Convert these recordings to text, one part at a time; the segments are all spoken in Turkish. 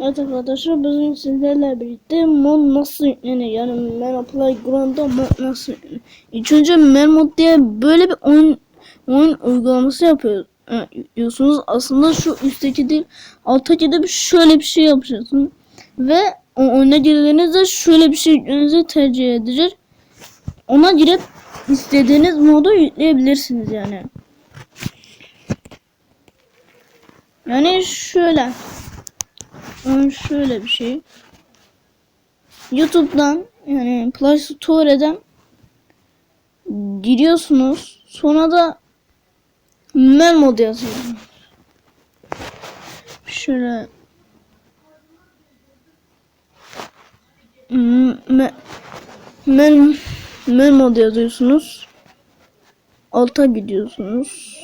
Evet arkadaşlar bugün sizlerle birlikte mod nasıl yüklenir yani Mena Playground'da mod nasıl yüklenir. Önce Mermod diye böyle bir oyun oyun uygulaması yapıyor, e, yüklüyorsunuz. Aslında şu üstteki değil alttaki de şöyle bir şey yapacaksınız. Ve o oyuna girdiğinizde şöyle bir şey yüklemenizi tercih edecek. Ona girip istediğiniz modu yükleyebilirsiniz yani. Yani şöyle. Yani şöyle bir şey. YouTube'dan yani Play Store'den giriyorsunuz. Sonra da men mod yazıyorsunuz. Şöyle me, men, men mod yazıyorsunuz. Alta gidiyorsunuz.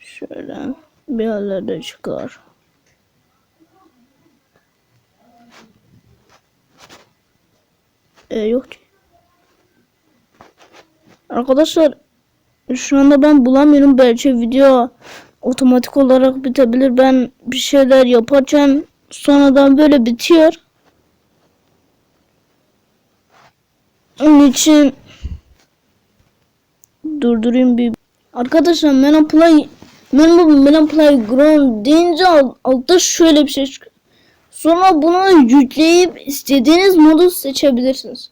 Şöyle bir yerlerde çıkar. E, yok ki. Arkadaşlar şu anda ben bulamıyorum. Belki video otomatik olarak bitebilir. Ben bir şeyler yaparken sonradan böyle bitiyor. Onun için durdurayım bir. Arkadaşlar Mena Play Mena, Mena Playground deyince alt- altta şöyle bir şey çıkıyor. Sonra bunu yükleyip istediğiniz modu seçebilirsiniz.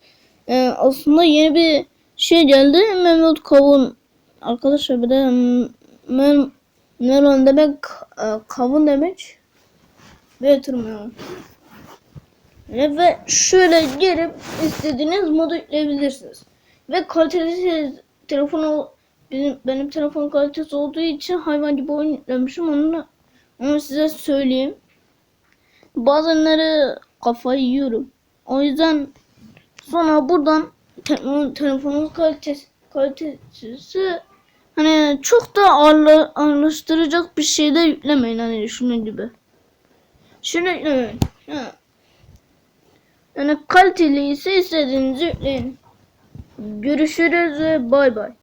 Ee, aslında yeni bir şey geldi. Mehmet Kavun. Arkadaşlar bir de men, melon demek e, kavun demek. Ve tırmıyorum. Ve şöyle girip istediğiniz modu yükleyebilirsiniz. Ve kaliteli telefonu benim, benim telefon kalitesi olduğu için hayvan gibi oyun. Onu, onu size söyleyeyim. Bazenleri kafayı yiyorum. O yüzden sonra buradan te- telefonun kalitesi, kalitesi hani çok da ağırla, ağırlaştıracak bir şey de yüklemeyin hani şunun gibi. Şunu yüklemeyin. Ha. Yani kaliteli ise istediğinizi yükleyin. Görüşürüz ve bay bay.